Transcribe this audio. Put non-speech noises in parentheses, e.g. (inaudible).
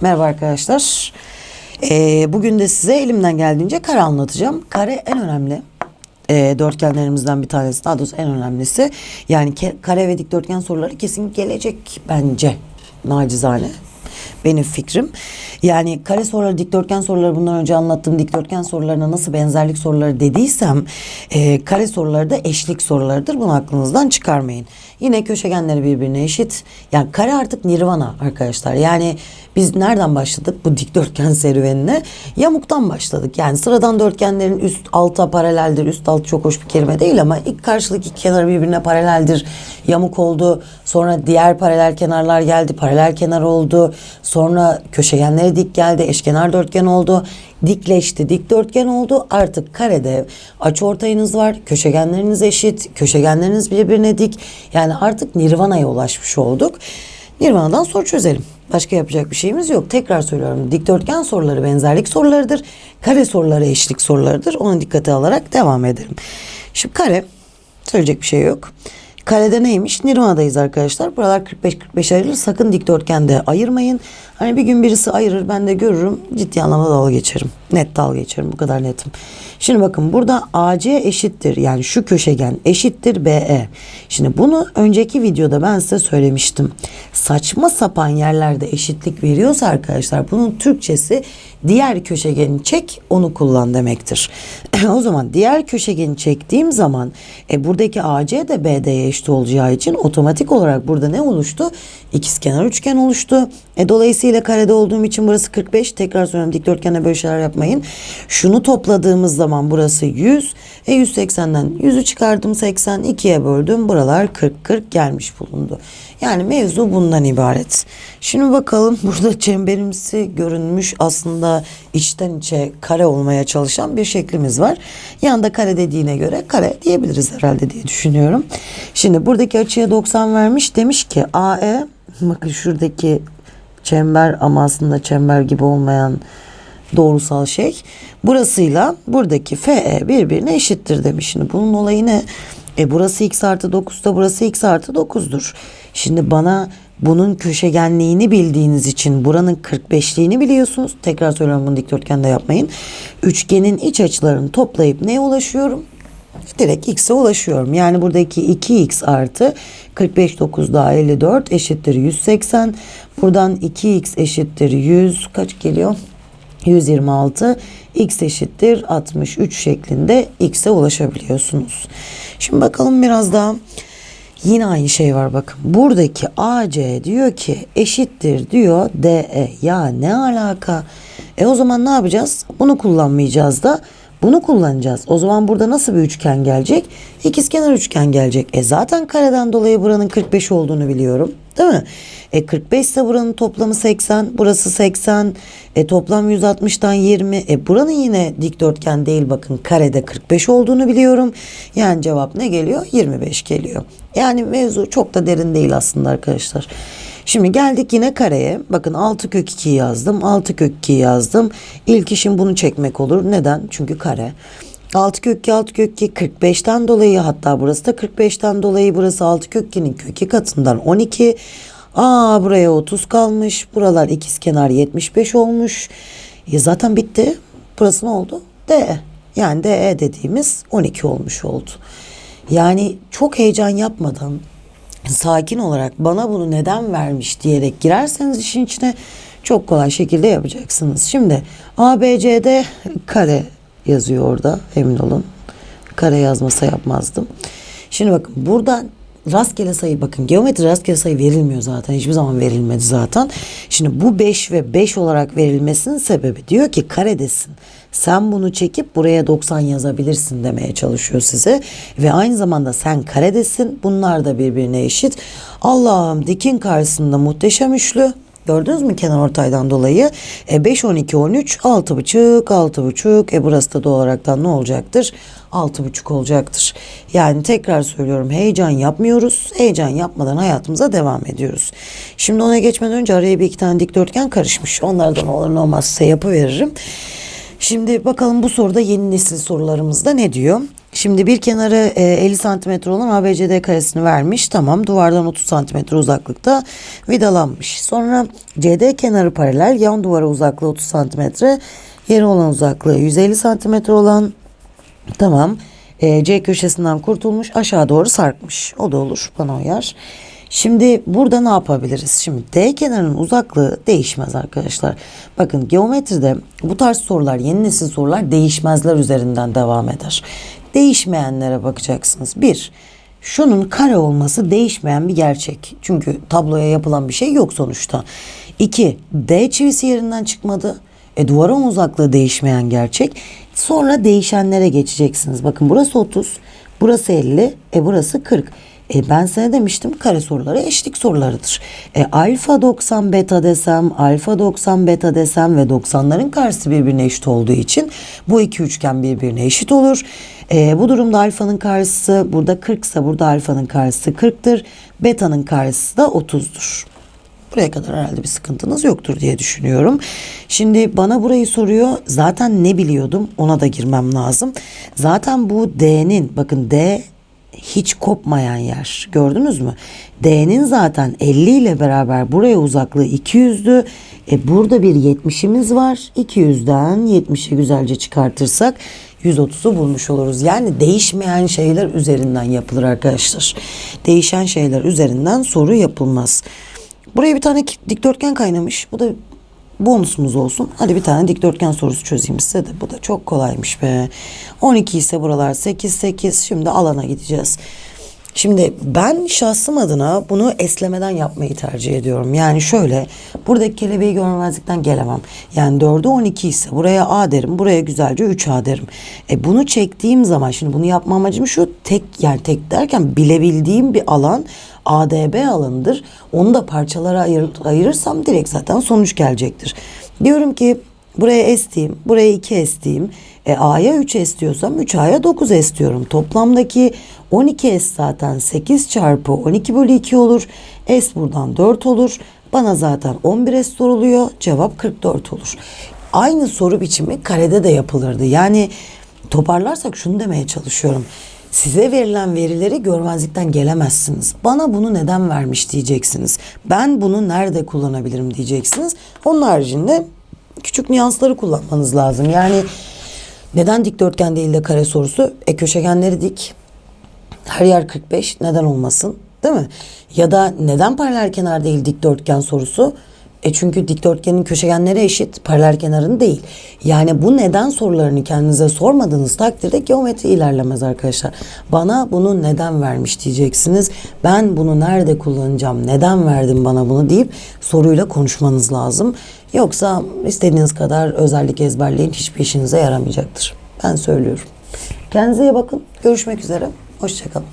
Merhaba arkadaşlar. Ee, bugün de size elimden geldiğince kare anlatacağım. Kare en önemli e, dörtgenlerimizden bir tanesi. Daha doğrusu en önemlisi. Yani ke- kare ve dikdörtgen soruları kesin gelecek bence. Nacizane. Benim fikrim. Yani kare soruları, dikdörtgen soruları bundan önce anlattığım dikdörtgen sorularına nasıl benzerlik soruları dediysem e, kare soruları da eşlik sorularıdır. Bunu aklınızdan çıkarmayın. Yine köşegenleri birbirine eşit. Yani kare artık nirvana arkadaşlar. Yani biz nereden başladık bu dikdörtgen serüvenine? Yamuktan başladık. Yani sıradan dörtgenlerin üst alta paraleldir. Üst alt çok hoş bir kelime değil ama ilk karşılık iki kenarı birbirine paraleldir. Yamuk oldu. Sonra diğer paralel kenarlar geldi. Paralel kenar oldu. Sonra köşegenlere dik geldi. Eşkenar dörtgen oldu. Dikleşti. Dikdörtgen oldu. Artık karede açıortayınız var. Köşegenleriniz eşit. Köşegenleriniz birbirine dik. Yani artık nirvana'ya ulaşmış olduk. Nirvana'dan soru çözelim. Başka yapacak bir şeyimiz yok. Tekrar söylüyorum. Dikdörtgen soruları benzerlik sorularıdır. Kare soruları eşlik sorularıdır. Onu dikkate alarak devam edelim. Şimdi kare söyleyecek bir şey yok. Karede neymiş? Nirvana'dayız arkadaşlar. Buralar 45-45 ayrılır. Sakın dikdörtgende ayırmayın. Hani bir gün birisi ayırır ben de görürüm. Ciddi anlamda dalga geçerim. Net dalga geçerim. Bu kadar netim. Şimdi bakın burada AC eşittir. Yani şu köşegen eşittir BE. Şimdi bunu önceki videoda ben size söylemiştim. Saçma sapan yerlerde eşitlik veriyorsa arkadaşlar bunun Türkçesi diğer köşegeni çek onu kullan demektir. (clears throat) o zaman diğer köşegeni çektiğim zaman e, buradaki AC de BD'ye eşit olacağı için otomatik olarak burada ne oluştu? İkizkenar üçgen oluştu. E, dolayısıyla karede olduğum için burası 45. Tekrar söylüyorum dikdörtgenle böyle şeyler yapmayın. Şunu topladığımız zaman burası 100. E 180'den 100'ü çıkardım 80. 2'ye böldüm. Buralar 40 40 gelmiş bulundu. Yani mevzu bundan ibaret. Şimdi bakalım (laughs) burada çemberimsi görünmüş aslında içten içe kare olmaya çalışan bir şeklimiz var. Yanında kare dediğine göre kare diyebiliriz herhalde diye düşünüyorum. Şimdi buradaki açıya 90 vermiş. Demiş ki AE bakın şuradaki çember ama aslında çember gibi olmayan doğrusal şey. Burasıyla buradaki FE birbirine eşittir demiş. Şimdi bunun olayı ne? E burası x artı 9 da burası x artı 9'dur. Şimdi bana bunun köşegenliğini bildiğiniz için buranın 45'liğini biliyorsunuz. Tekrar söylüyorum bunu dikdörtgende yapmayın. Üçgenin iç açılarını toplayıp neye ulaşıyorum? Direkt x'e ulaşıyorum. Yani buradaki 2x artı 45 9 daha 54 eşittir 180. Buradan 2x eşittir 100 kaç geliyor? 126 x eşittir 63 şeklinde x'e ulaşabiliyorsunuz. Şimdi bakalım biraz daha yine aynı şey var bakın. Buradaki AC diyor ki eşittir diyor DE. Ya ne alaka? E o zaman ne yapacağız? Bunu kullanmayacağız da bunu kullanacağız. O zaman burada nasıl bir üçgen gelecek? İkizkenar üçgen gelecek. E zaten kareden dolayı buranın 45 olduğunu biliyorum. Değil mi? E 45 ise buranın toplamı 80. Burası 80. E toplam 160'tan 20. E buranın yine dikdörtgen değil bakın karede 45 olduğunu biliyorum. Yani cevap ne geliyor? 25 geliyor. Yani mevzu çok da derin değil aslında arkadaşlar. Şimdi geldik yine kareye. Bakın 6 kök 2 yazdım. 6 kök 2 yazdım. İlk işim bunu çekmek olur. Neden? Çünkü kare. 6 kök 2 6 kök 2 45'ten dolayı hatta burası da 45'ten dolayı burası 6 kök 2'nin kökü katından 12. Aa buraya 30 kalmış. Buralar ikiz kenar 75 olmuş. E zaten bitti. Burası ne oldu? D. Yani DE dediğimiz 12 olmuş oldu. Yani çok heyecan yapmadan sakin olarak bana bunu neden vermiş diyerek girerseniz işin içine çok kolay şekilde yapacaksınız. Şimdi ABCD kare yazıyor orada emin olun. Kare yazmasa yapmazdım. Şimdi bakın burada rastgele sayı bakın geometri rastgele sayı verilmiyor zaten. Hiçbir zaman verilmedi zaten. Şimdi bu 5 ve 5 olarak verilmesinin sebebi diyor ki karedesin. Sen bunu çekip buraya 90 yazabilirsin demeye çalışıyor size. Ve aynı zamanda sen karedesin. Bunlar da birbirine eşit. Allah'ım dikin karşısında muhteşem üçlü. Gördünüz mü kenar ortaydan dolayı? E 5, 12, 13, 6 buçuk, 6 buçuk. E burası da doğal olaraktan ne olacaktır? 6 buçuk olacaktır. Yani tekrar söylüyorum heyecan yapmıyoruz. Heyecan yapmadan hayatımıza devam ediyoruz. Şimdi ona geçmeden önce araya bir iki tane dikdörtgen karışmış. Onlardan olur ne olmaz size yapıveririm. Şimdi bakalım bu soruda yeni nesil sorularımızda ne diyor? Şimdi bir kenarı e, 50 santimetre olan ABCD karesini vermiş. Tamam duvardan 30 santimetre uzaklıkta vidalanmış. Sonra CD kenarı paralel yan duvara uzaklığı 30 santimetre. Yeri olan uzaklığı 150 santimetre olan Tamam. Ee, C köşesinden kurtulmuş aşağı doğru sarkmış. O da olur bana uyar. Şimdi burada ne yapabiliriz? Şimdi D kenarının uzaklığı değişmez arkadaşlar. Bakın geometride bu tarz sorular yeni nesil sorular değişmezler üzerinden devam eder. Değişmeyenlere bakacaksınız. Bir, şunun kare olması değişmeyen bir gerçek. Çünkü tabloya yapılan bir şey yok sonuçta. İki, D çivisi yerinden çıkmadı. E duvarın uzaklığı değişmeyen gerçek. Sonra değişenlere geçeceksiniz. Bakın burası 30, burası 50, e burası 40. E ben size demiştim kare soruları eşlik sorularıdır. E alfa 90 beta desem, alfa 90 beta desem ve 90'ların karşısı birbirine eşit olduğu için bu iki üçgen birbirine eşit olur. E, bu durumda alfanın karşısı burada 40 ise burada alfanın karşısı 40'tır. Beta'nın karşısı da 30'dur. Buraya kadar herhalde bir sıkıntınız yoktur diye düşünüyorum. Şimdi bana burayı soruyor. Zaten ne biliyordum ona da girmem lazım. Zaten bu D'nin bakın D hiç kopmayan yer. Gördünüz mü? D'nin zaten 50 ile beraber buraya uzaklığı 200'dü. E burada bir 70'imiz var. 200'den 70'e güzelce çıkartırsak 130'u bulmuş oluruz. Yani değişmeyen şeyler üzerinden yapılır arkadaşlar. Değişen şeyler üzerinden soru yapılmaz. Buraya bir tane dikdörtgen kaynamış. Bu da bonusumuz olsun. Hadi bir tane dikdörtgen sorusu çözeyim size de. Bu da çok kolaymış be. 12 ise buralar 8 8. Şimdi alana gideceğiz. Şimdi ben şahsım adına bunu eslemeden yapmayı tercih ediyorum. Yani şöyle buradaki kelebeği görmezlikten gelemem. Yani 4'ü 12 ise buraya A derim. Buraya güzelce 3A derim. E bunu çektiğim zaman şimdi bunu yapma amacım şu tek yani tek derken bilebildiğim bir alan ADB alanıdır. Onu da parçalara ayır, ayırırsam direkt zaten sonuç gelecektir. Diyorum ki buraya diyeyim, buraya 2 S diyeyim. E, A'ya 3 S diyorsam 3A'ya 9 S diyorum. Toplamdaki 12 S zaten 8 çarpı 12 bölü 2 olur. S buradan 4 olur. Bana zaten 11 S soruluyor. Cevap 44 olur. Aynı soru biçimi karede de yapılırdı. Yani toparlarsak şunu demeye çalışıyorum. Size verilen verileri görmezlikten gelemezsiniz. Bana bunu neden vermiş diyeceksiniz. Ben bunu nerede kullanabilirim diyeceksiniz. Onun haricinde küçük nüansları kullanmanız lazım. Yani neden dikdörtgen değil de kare sorusu? E köşegenleri dik. Her yer 45 neden olmasın? Değil mi? Ya da neden paralel kenar değil dikdörtgen sorusu? E çünkü dikdörtgenin köşegenleri eşit, paralel kenarın değil. Yani bu neden sorularını kendinize sormadığınız takdirde geometri ilerlemez arkadaşlar. Bana bunu neden vermiş diyeceksiniz. Ben bunu nerede kullanacağım, neden verdin bana bunu deyip soruyla konuşmanız lazım. Yoksa istediğiniz kadar özellik ezberleyin hiçbir işinize yaramayacaktır. Ben söylüyorum. Kendinize iyi bakın. Görüşmek üzere. Hoşçakalın.